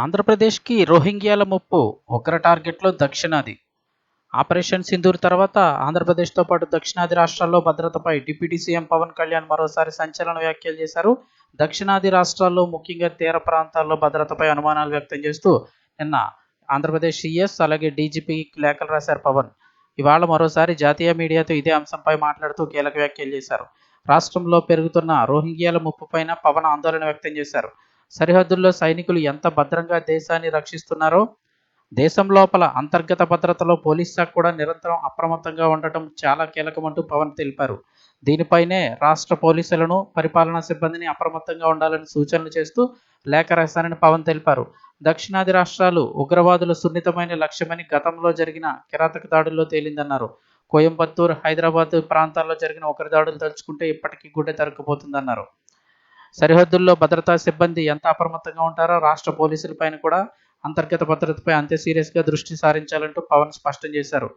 ఆంధ్రప్రదేశ్కి రోహింగ్యాల ముప్పు ఉగ్ర టార్గెట్లో దక్షిణాది. ఆపరేషన్ సింధూర్ తర్వాత ఆంధ్రప్రదేశ్తో పాటు దక్షిణాది రాష్ట్రాల్లో భద్రతపై డిప్యూటీ సీఎం పవన్ కళ్యాణ్ మరోసారి సంచలన వ్యాఖ్యలు చేశారు. దక్షిణాది రాష్ట్రాల్లో ముఖ్యంగా తీర ప్రాంతాల్లో భద్రతపై అనుమానాలు వ్యక్తం చేస్తూ నిన్న ఆంధ్రప్రదేశ్ సీఎస్ అలాగే డీజీపీ లేఖలు రాశారు పవన్. ఇవాళ మరోసారి జాతీయ మీడియాతో ఇదే అంశంపై మాట్లాడుతూ కీలక వ్యాఖ్యలు చేశారు. రాష్ట్రంలో పెరుగుతున్న రోహింగ్యాల ముప్పుపైన పవన్ ఆందోళన వ్యక్తం చేశారు. సరిహద్దుల్లో సైనికులు ఎంత భద్రంగా దేశాన్ని రక్షిస్తున్నారో దేశం లోపల అంతర్గత భద్రతలో పోలీస్ శాఖ కూడా నిరంతరం అప్రమత్తంగా ఉండటం చాలా కీలకమంటూ పవన్ తెలిపారు. దీనిపైనే రాష్ట్ర పోలీసులను పరిపాలనా సిబ్బందిని అప్రమత్తంగా ఉండాలని సూచనలు చేస్తూ లేఖ రాశారని పవన్ తెలిపారు. దక్షిణాది రాష్ట్రాలు ఉగ్రవాదుల సున్నితమైన లక్ష్యమని గతంలో జరిగిన కిరాతక దాడుల్లో తేలిందన్నారు. కోయంబత్తూర్ హైదరాబాద్ ప్రాంతాల్లో జరిగిన ఒకరి దాడులు తలుచుకుంటే ఇప్పటికీ గుడ్డ తరుక్కుపోతుందన్నారు. సరిహద్దుల్లో భద్రతా సిబ్బంది ఎంత అప్రమత్తంగా ఉంటారో రాష్ట్ర పోలీసులపైన కూడా అంతర్గత భద్రతపై అంతే సీరియస్గా దృష్టి సారించాలంటూ పవన్ స్పష్టం చేశారు.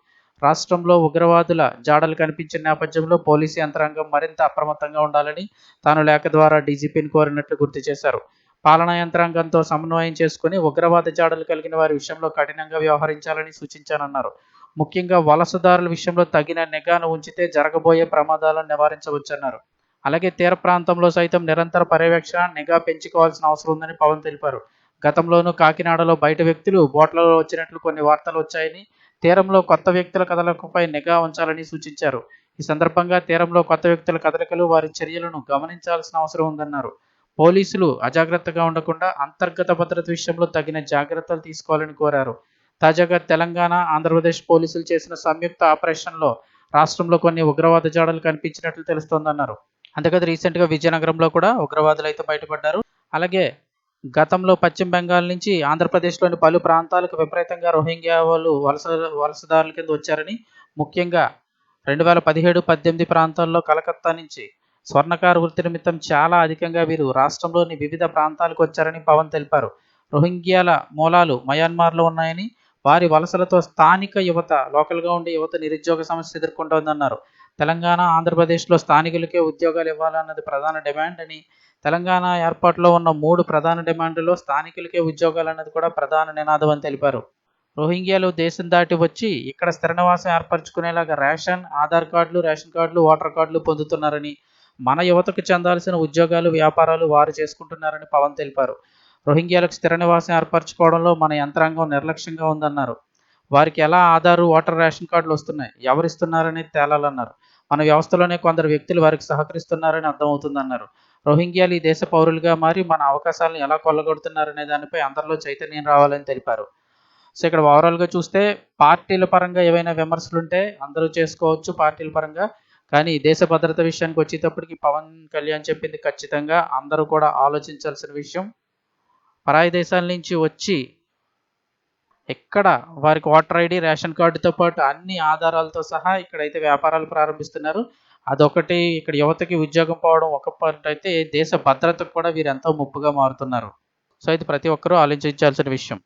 రాష్ట్రంలో ఉగ్రవాదుల జాడలు కనిపించిన నేపథ్యంలో పోలీసు యంత్రాంగం మరింత అప్రమత్తంగా ఉండాలని తాను లేఖ ద్వారా డీజీపీని కోరినట్లు గుర్తు చేశారు. పాలనా యంత్రాంగంతో సమన్వయం చేసుకుని ఉగ్రవాద జాడలు కలిగిన వారి విషయంలో కఠినంగా వ్యవహరించాలని సూచించానన్నారు. ముఖ్యంగా వలసదారుల విషయంలో తగిన నిఘాను ఉంచితే జరగబోయే ప్రమాదాలను నివారించవచ్చన్నారు. అలాగే తీర ప్రాంతంలో సైతం నిరంతర పర్యవేక్షణ నిఘా పెంచుకోవాల్సిన అవసరం ఉందని పవన్ తెలిపారు. గతంలోనూ కాకినాడలో బయట వ్యక్తులు బోట్లలో వచ్చినట్లు కొన్ని వార్తలు వచ్చాయని తీరంలో కొత్త వ్యక్తుల కదలికపై నిఘా ఉంచాలని సూచించారు. ఈ సందర్భంగా తీరంలో కొత్త వ్యక్తుల కదలికలు వారి చర్యలను గమనించాల్సిన అవసరం ఉందన్నారు. పోలీసులు అజాగ్రత్తగా ఉండకుండా అంతర్గత భద్రత విషయంలో తగిన జాగ్రత్తలు తీసుకోవాలని కోరారు. తాజాగా తెలంగాణ ఆంధ్రప్రదేశ్ పోలీసులు చేసిన సంయుక్త ఆపరేషన్లో రాష్ట్రంలో కొన్ని ఉగ్రవాద జాడలు కనిపించినట్లు తెలుస్తోందన్నారు. అంతేకాదు రీసెంట్గా విజయనగరంలో కూడా ఉగ్రవాదులు అయితే బయటపడ్డారు. అలాగే గతంలో పశ్చిమ బెంగాల్ నుంచి ఆంధ్రప్రదేశ్లోని పలు ప్రాంతాలకు విపరీతంగా రోహింగ్యా వాళ్ళు వలస వలసదారుల కింద వచ్చారని ముఖ్యంగా రెండు వేల పదిహేడు పద్దెనిమిది ప్రాంతాల్లో కలకత్తా నుంచి స్వర్ణకారు వృత్తి నిమిత్తం చాలా అధికంగా వీరు రాష్ట్రంలోని వివిధ ప్రాంతాలకు వచ్చారని పవన్ తెలిపారు. రోహింగ్యాల మూలాలు మయన్మార్లో ఉన్నాయని వారి వలసలతో స్థానిక యువత లోకల్గా ఉండే యువత నిరుద్యోగ సమస్య ఎదుర్కొంటోందన్నారు. తెలంగాణ ఆంధ్రప్రదేశ్లో స్థానికులకే ఉద్యోగాలు ఇవ్వాలన్నది ప్రధాన డిమాండ్ అని తెలంగాణ ఏర్పాటులో ఉన్న మూడు ప్రధాన డిమాండ్లో స్థానికులకే ఉద్యోగాలు అన్నది కూడా ప్రధాన నినాదం అని తెలిపారు. రోహింగ్యాలు దేశం దాటి వచ్చి ఇక్కడ స్థిర నివాసం ఏర్పరచుకునేలాగా రేషన్ ఆధార్ కార్డులు రేషన్ కార్డులు ఓటర్ కార్డులు పొందుతున్నారని మన యువతకు చెందాల్సిన ఉద్యోగాలు వ్యాపారాలు వారు చేసుకుంటున్నారని పవన్ తెలిపారు. రోహింగ్యాలకు స్థిర నివాసం ఏర్పరచుకోవడంలో మన యంత్రాంగం నిర్లక్ష్యంగా ఉందన్నారు. వారికి ఎలా ఆధారు ఓటర్ రేషన్ కార్డులు వస్తున్నాయి ఎవరిస్తున్నారని తేలాలన్నారు. మన వ్యవస్థలోనే కొందరు వ్యక్తులు వారికి సహకరిస్తున్నారని అర్థమవుతుందన్నారు. రోహింగ్యాలు ఈ దేశ పౌరులుగా మారి మన అవకాశాలను ఎలా కొల్లగొడుతున్నారనే దానిపై అందరిలో చైతన్యం రావాలని తెలిపారు. సో ఇక్కడ ఓవరాల్గా చూస్తే పార్టీల పరంగా ఏవైనా విమర్శలు ఉంటే అందరూ చేసుకోవచ్చు పార్టీల పరంగా. కానీ దేశ భద్రత విషయానికి వచ్చేటప్పటికి పవన్ కళ్యాణ్ చెప్పింది ఖచ్చితంగా అందరూ కూడా ఆలోచించాల్సిన విషయం. పరాయి దేశాల నుంచి వచ్చి ఎక్కడ వారికి ఓటర్ ఐడి రేషన్ కార్డుతో పాటు అన్ని ఆధారాలతో సహా ఇక్కడైతే వ్యాపారాలు ప్రారంభిస్తున్నారు. అదొకటి ఇక్కడ యువతకి ఉద్యోగం పోవడం ఒక పాయింట్ అయితే దేశ భద్రతకు కూడా వీరు ఎంతో ముప్పుగా మారుతున్నారు. సో ఇది ప్రతి ఒక్కరూ ఆలోచించాల్సిన విషయం.